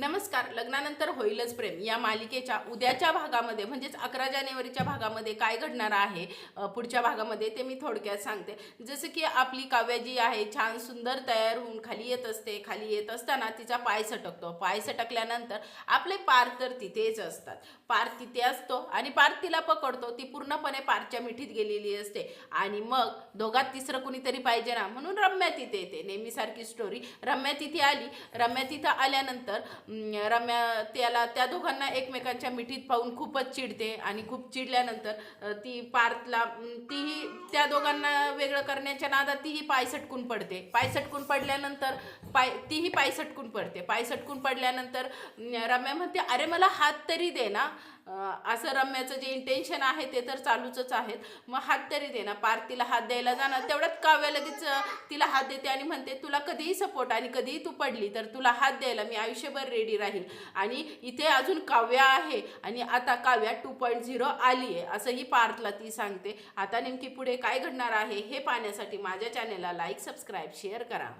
नमस्कार लग्नानंतर होईलच प्रेम. या मालिकेच्या उद्याच्या भागामध्ये म्हणजेच अकरा जानेवारीच्या भागामध्ये काय घडणार आहे पुढच्या भागामध्ये ते मी थोडक्यात सांगते. जसं की आपली काव्या जी आहे छान सुंदर तयार होऊन खाली येत असते. खाली येत असताना तिचा पाय सटकतो. पाय सटकल्यानंतर आपले पार तर तिथेच असतात. पार तिथे असतो आणि पार तिला पकडतो. ती पूर्णपणे पारच्या मिठीत गेलेली असते. आणि मग दोघात तिसरं कुणीतरी पाहिजे ना म्हणून रम्या तिथे येते. नेहमीसारखी स्टोरी रम्या तिथे आली. रम्या तिथं आल्यानंतर रम्या त्याला त्या दोघांना एकमेकांच्या मिठीत पाहून खूपच चिडते आणि खूप चिडल्यानंतर ती पार्थला तीही त्या दोघांना वेगळं करण्याच्या नादात तीही पाय सटकून पडते. पाय सटकून पडल्यानंतर पाय तीही पाय सटकून पडते. पाय सटकून पडल्यानंतर रम्या म्हणते अरे मला हात तरी दे ना. असं रम्याचं जे इंटेन्शन आहे ते तर चालूच आहेत. मग हात तरी देणं ना पार तिला हात द्यायला जाणार तेवढ्यात काव्या लगेच तिला हात देते आणि म्हणते तुला कधीही सपोर्ट आणि कधीही तू पडली तर तुला हात द्यायला मी आयुष्यभर रेडी राहील. आणि इथे अजून काव्या आहे आणि आता काव्या टू पॉईंट झिरो आली आहे असंही पार्थला ती सांगते. आता नेमकी पुढे काय घडणार आहे हे पाहण्यासाठी माझ्या चॅनेलला लाईक सबस्क्राईब शेअर करा.